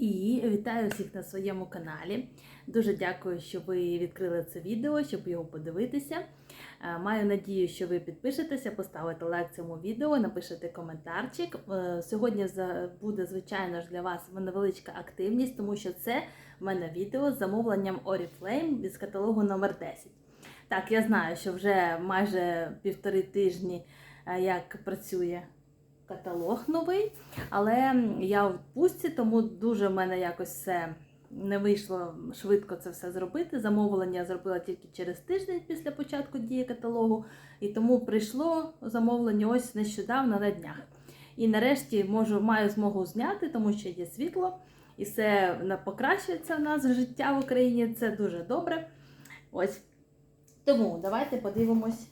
І вітаю всіх на своєму каналі. Дуже дякую, що ви відкрили це відео, щоб його подивитися. Е, Маю надію, що ви підпишетеся, поставите лайк цьому відео, напишете коментарчик. Е, Сьогодні буде, звичайно ж, для вас невеличка активність, тому що це в мене відео з замовленням Oriflame з каталогу номер 10. Так, я знаю, що вже майже півтори тижні, е, як працює каталог новий. Але я в відпустці, тому дуже в мене якось все не вийшло швидко це все зробити. Замовлення я зробила тільки через тиждень після початку дії каталогу, і тому прийшло замовлення ось нещодавно на днях. І нарешті можу, маю змогу зняти, тому що є світло, і все покращується в нас життя в Україні. Це дуже добре. Ось. Тому давайте подивимось.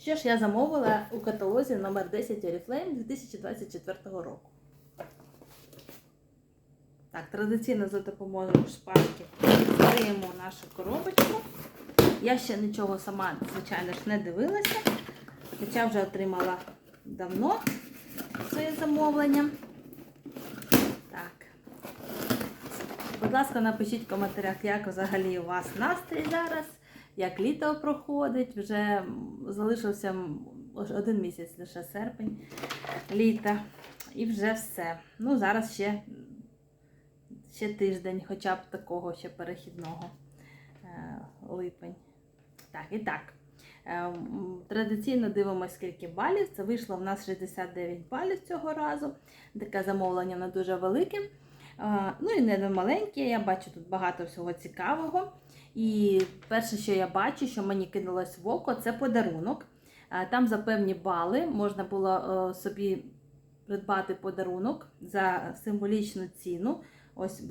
Що ж я замовила у каталозі номер 10 Oriflame 2024 року. Так, традиційно за допомогою шпажки відкриємо нашу коробочку. Я ще нічого сама, звичайно ж, не дивилася, хоча вже отримала давно своє замовлення. Так. Будь ласка, напишіть в коментарях, як взагалі у вас настрій зараз, як літо проходить. Вже залишився один місяць, лише серпень літа. І вже все. Ну, зараз ще, ще тиждень, хоча б такого ще перехідного е, липень. Так, і так. Е, Традиційно дивимося, скільки балів. Це вийшло в нас 69 балів цього разу. Таке замовлення не дуже велике. Е, Ну і не маленьке, я бачу тут багато всього цікавого. І перше, що я бачу, що мені кинулось в око, це подарунок. Е, Там за певні бали можна було е, собі придбати подарунок за символічну ціну. Ось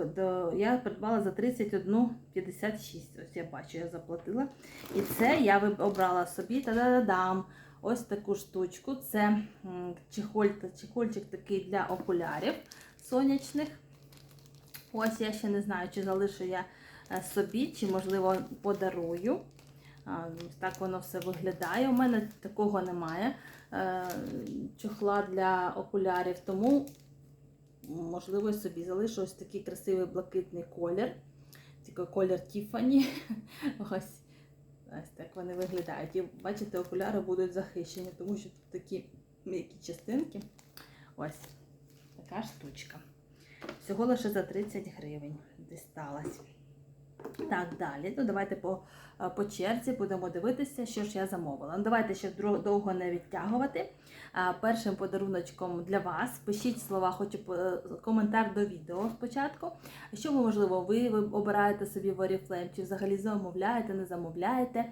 я придбала за 31,56. Ось я бачу, я заплатила. І це я обрала собі та-да-да-дам. Ось таку штучку. Це чехоль, чехольчик такий для окулярів сонячних. Ось я ще не знаю, чи залишу я собі, чи, можливо, подарую. Так воно все виглядає. У мене такого немає е, чохла для окулярів, тому, можливо, собі залишу ось такий красивий блакитний колір. Такий колір Тіфані. Ось. Ось так вони виглядають. І бачите, окуляри будуть захищені, тому що тут такі м'які частинки. Ось така штучка. Всього лише за 30 гривень дісталась. Так, далі. Ну, давайте по, е, по черзі будемо дивитися, що ж я замовила. Ну, давайте ще довго не відтягувати. Першим подаруночком для вас пишіть слова, хочу е, коментар до відео спочатку. Що ви, можливо, ви, ви обираєте собі в Oriflame, чи взагалі замовляєте, не замовляєте,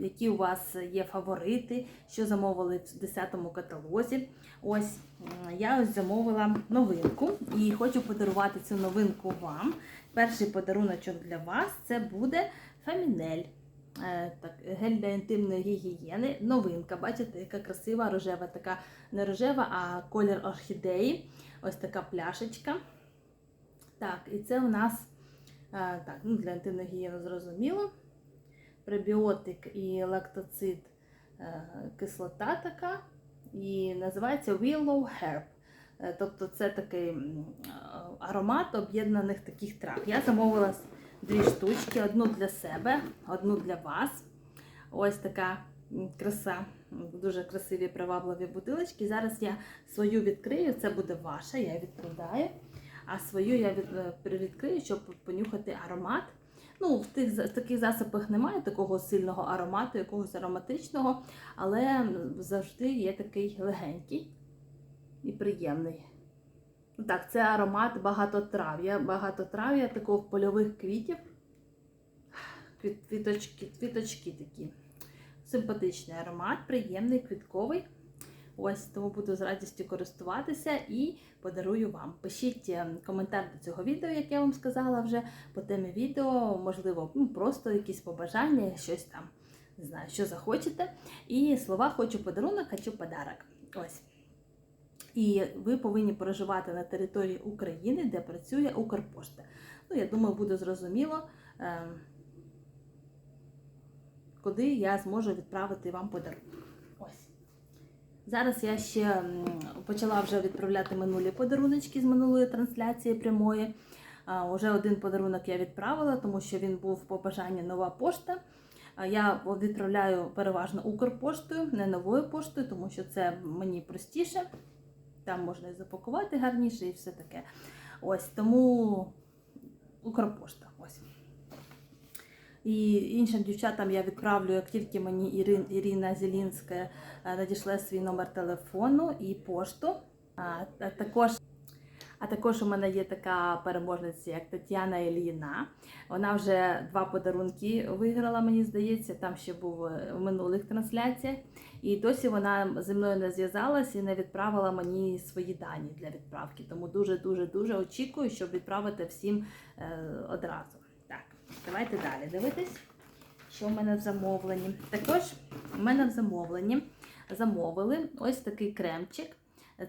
які у вас є фаворити, що замовили в 10-му каталозі. Ось я ось замовила новинку і хочу подарувати цю новинку вам. Перший подаруночок для вас це буде фамінель. Е, Так, гель для інтимної гігієни. Новинка. Бачите, яка красива рожева, така не рожева, а колір орхідеї. Ось така пляшечка. Так, і це у нас е, так, ну, для інтимної гігієни зрозуміло. Пребіотик і лактоцид е, кислота така. І називається Willow Herb. Е, Тобто це такий аромат об'єднаних таких трав. Я замовила дві штучки: одну для себе, одну для вас. Ось така краса, дуже красиві привабливі бутилочки. Зараз я свою відкрию, це буде ваша, я відкладаю. А свою я е, щоб понюхати аромат. Ну, в тих за- таких засобах немає такого сильного аромату, якогось ароматичного, але завжди є такий легенький і приємний. Так, це аромат багатотрав'я, багатотрав'я такого польових квітів. Квіточки, квіточки такі. Симпатичний аромат, приємний, квітковий. Ось тому буду з радістю користуватися і подарую вам. Пишіть е, коментар до цього відео, як я вам сказала вже по темі відео, можливо, ну, просто якісь побажання, щось там, не знаю, що захочете. І слова хочу подарунок, хочу подарок. Ось. І ви повинні проживати на території України, де працює Укрпошта. Ну, я думаю, буде зрозуміло, е, куди я зможу відправити вам подарунок. Зараз я ще почала вже відправляти минулі подаруночки з минулої трансляції прямої. Уже один подарунок я відправила, тому що він був по бажанню нова пошта. Я відправляю переважно Укрпоштою, не новою поштою, тому що це мені простіше. Там можна і запакувати гарніше і все таке. Ось тому Укрпошта. Ось. І іншим дівчатам я відправлю, як тільки мені Ірин, Ірина Зелінська е, надійшла свій номер телефону і пошту. А, та- також, а також у мене є така переможниця, як Тетяна Ільїна. Вона вже два подарунки виграла, мені здається. Там ще був е, в минулих трансляціях. І досі вона зі мною не зв'язалась і не відправила мені свої дані для відправки. Тому дуже дуже очікую, щоб відправити всім е, одразу. Так, давайте далі дивитись, що в мене в замовленні. Також в мене в замовленні замовили ось такий кремчик.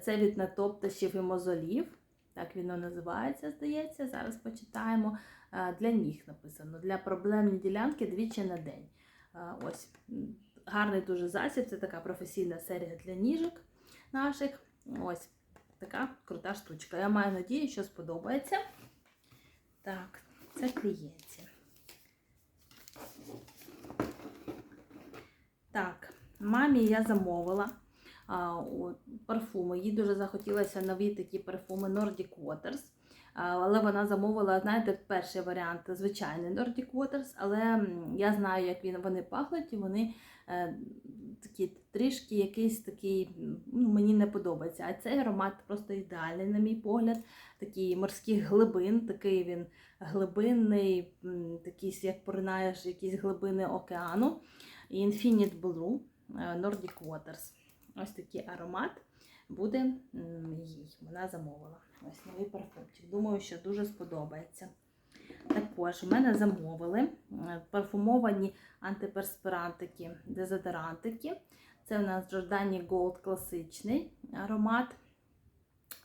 Це від натопташів і мозолів. Так він називається, здається. Зараз почитаємо. Е, Для ніг написано. Для проблемні ділянки двічі на день. Е, Ось гарний дуже засіб. Це така професійна серія для ніжок наших. Ось така крута штучка. Я маю надію, що сподобається. Так, це клієнтів. Так, мамі я замовила а, о, парфуми. Їй дуже захотілося нові такі парфуми Nordic Waters. Але вона замовила, знаєте, перший варіант звичайний Nordic Waters, але я знаю, як він, вони пахнуть, і вони такі трішки якийсь такий, ну, мені не подобається. А цей аромат просто ідеальний, на мій погляд. Такий морських глибин, такий він глибинний, такий, як поринаєш якісь глибини океану. Infinite Blue е, Nordic Waters. Ось такий аромат буде їй. Вона замовила. Ось новий парфумчик. Думаю, що дуже сподобається. Також в мене замовили е, парфумовані антиперспирантики, дезодорантики. Це у нас Giordani Gold класичний аромат.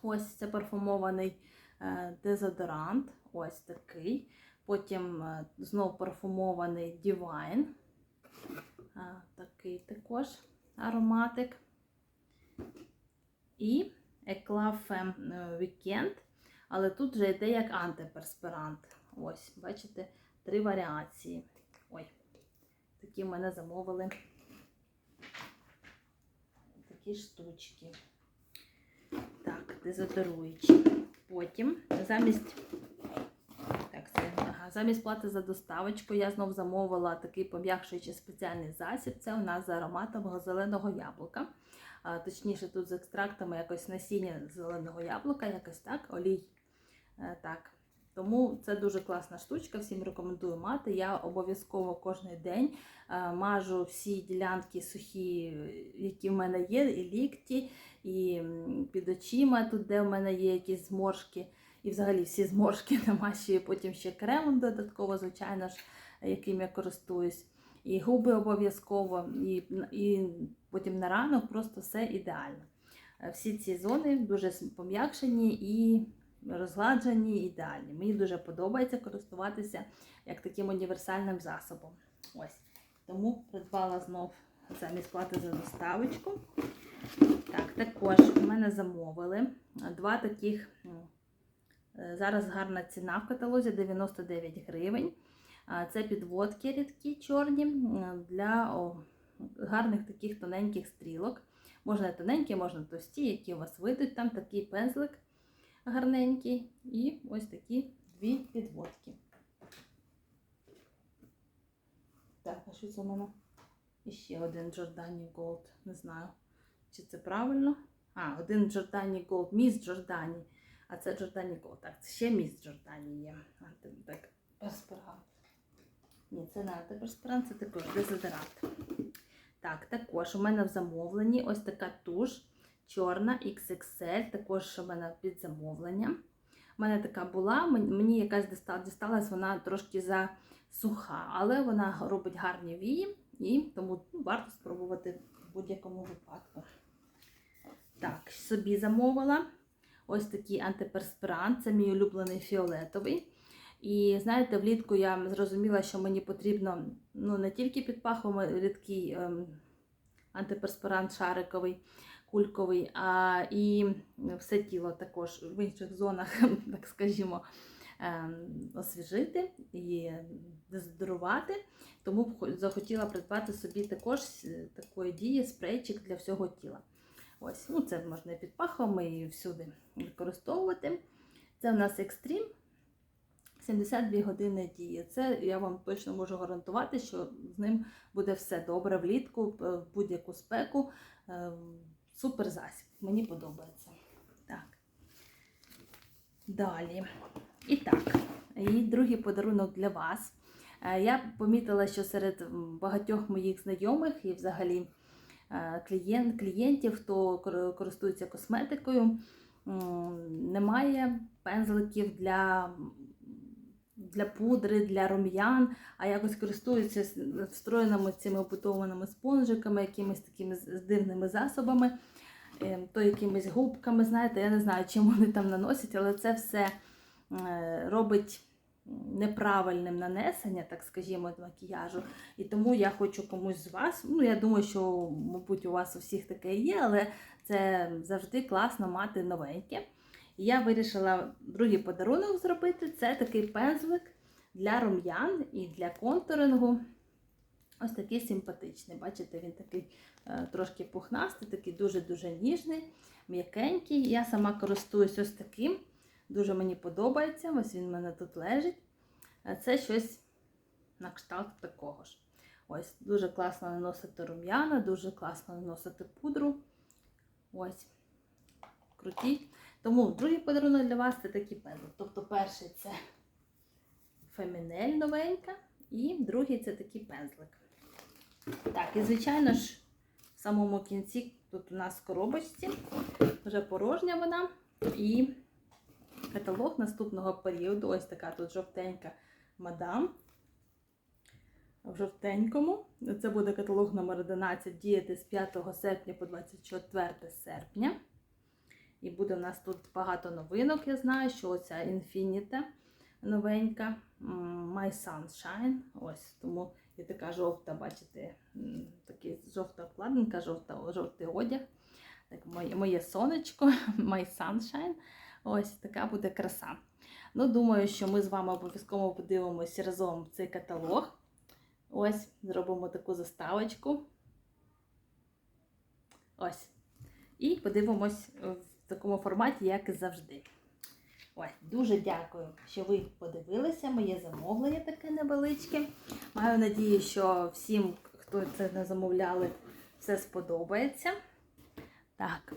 Ось це парфумований е, дезодорант. Ось такий. Потім е, знов парфумований Divine. Такий також ароматик. І Eclat Femme Weekend. Але тут вже йде як антиперспирант. Ось, бачите, три варіації. Ой, такі в мене замовили такі штучки. Так, дезодоруючі. Потім замість. Так, це, ага, замість плати за доставочку я знов замовила такий пом'якшуючий спеціальний засіб. Це у нас з ароматом зеленого яблука. А, точніше, тут з екстрактами якось насіння зеленого яблука, якось так, олій. Е, Так. Тому це дуже класна штучка, всім рекомендую мати. Я обов'язково кожен день е, мажу всі ділянки сухі, які в мене є, і лікті, і під очима, тут, де в мене є якісь зморшки, і взагалі всі зморшки намащую потім ще кремом додатково, звичайно ж, яким я користуюсь. І губи обов'язково, і, і потім на ранок просто все ідеально. Е, Всі ці зони дуже пом'якшені і розгладжені, ідеальні. Мені дуже подобається користуватися як таким універсальним засобом. Ось. Тому придбала знов замість плати за доставочку. Так, також у мене замовили два таких. е, Зараз гарна ціна в каталозі 99 гривень. Це підводки рідкі чорні для гарних таких тоненьких стрілок. Можна тоненькі, можна товсті, які у вас вийдуть. Там такий пензлик гарненький. І ось такі дві підводки. Так, а що це у мене? І ще один Giordani Gold. Не знаю, чи це правильно. А, один Giordani Gold, міс Giordani. А це Giordani Gold. Так, це ще міс Giordani є. Так, перспирант. Ні, це не антиперспирант, це також дезодорант. Так, також у мене в замовленні ось така туш чорна XXL, також у мене під замовлення. У мене така була, мені якась дісталась вона трошки за суха, але вона робить гарні вії, і тому ну, варто спробувати в будь-якому випадку. Так, собі замовила ось такий антиперспирант, це мій улюблений фіолетовий. І знаєте, влітку я зрозуміла, що мені потрібно ну, не тільки під пахом рідкий ем, антиперспирант шариковий кульковий, а і все тіло також в інших зонах, так скажімо, ем, освіжити і дезодорувати. Тому захотіла придбати собі також е, такої дії спрейчик для всього тіла. Ось, ну це можна і під пахвами і всюди використовувати. Це в нас екстрім. 72 години дії. Це я вам точно можу гарантувати, що з ним буде все добре влітку, е, в будь-яку спеку. Супер засіб. Мені подобається. Так. Далі. І так, і другий подарунок для вас. Е, Я помітила, що серед багатьох моїх знайомих і взагалі е, клієнт, клієнтів, хто користується косметикою, немає пензликів для, для пудри, для рум'ян, а якось користуються встроєними цими обутованими спонжиками, якимись такими дивними засобами, то якимись губками, знаєте, я не знаю, чим вони там наносять, але це все е, робить неправильним нанесення, так скажімо, макіяжу. І тому я хочу комусь з вас, ну я думаю, що, мабуть, у вас у всіх таке є, але це завжди класно мати новеньке. І я вирішила другий подарунок зробити. Це такий пензлик для рум'ян і для контурингу. Ось такий симпатичний. Бачите, він такий е, трошки пухнастий, такий дуже-дуже ніжний, м'якенький. Я сама користуюсь ось таким. Дуже мені подобається. Ось він в мене тут лежить. Е, Це щось на кшталт такого ж. Ось, дуже класно наносити рум'яна, дуже класно наносити пудру. Ось. Круті. Тому другий подарунок для вас це такий пензлик. Тобто перший це фемінель новенька, і другий це такий пензлик. Так, і звичайно ж, в самому кінці тут у нас в коробочці вже порожня вона. І каталог наступного періоду. Ось така тут жовтенька мадам. В жовтенькому. Це буде каталог номер 11 діяти з 5 серпня по 24 серпня. І буде в нас тут багато новинок. Я знаю, що оця Infinita новенька. My Sunshine. Ось тому і така жовта, бачите, такий жовта вкладинка, жовта, жовтий одяг. Так, моє, моє сонечко, My Sunshine. Ось така буде краса. Ну, думаю, що ми з вами обов'язково подивимося разом цей каталог. Ось, зробимо таку заставочку. Ось. І подивимось в такому форматі, як і завжди. Ось, дуже дякую, що ви подивилися. Моє замовлення таке невеличке. Маю надію, що всім, хто це не замовляли, все сподобається. Так.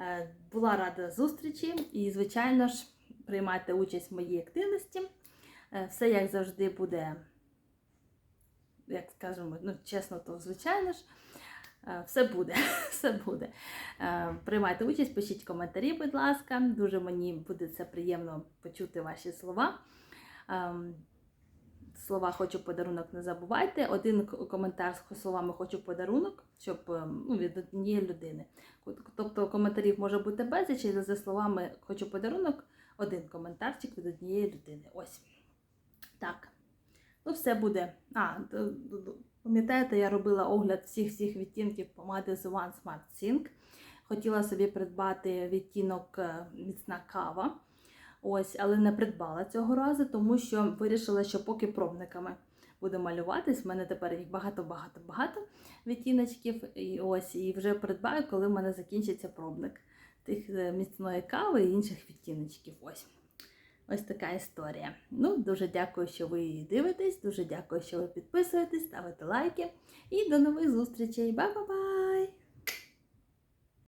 Е, Була рада зустрічі і, звичайно ж, приймайте участь в моїй активності. Е, Все, як завжди, буде, як скажемо, ну, чесно, то звичайно ж. Е, Все буде, все буде. Е, Приймайте участь, пишіть коментарі, будь ласка. Дуже мені буде це приємно почути ваші слова. Ем, Слова хочу подарунок, не забувайте. Один коментар з словами хочу подарунок, щоб ем, ну, від однієї людини. Тобто коментарів може бути безліч, і за словами хочу подарунок, один коментарчик від однієї людини. Ось. Так. Ну, все буде. А, пам'ятаєте, я робила огляд всіх всіх відтінків помади The One Smart Sync. Хотіла собі придбати відтінок е, міцна кава. Ось, але не придбала цього разу, тому що вирішила, що поки пробниками буду малюватись, в мене тепер їх багато-багато-багато відтіночків. І ось і вже придбаю, коли в мене закінчиться пробник тих е, міцної кави і інших відтіночків. Ось. Ось така історія. Ну, дуже дякую, що ви її дивитесь. Дуже дякую, що ви підписуєтесь, ставите лайки. І до нових зустрічей. Ба-ба-ба!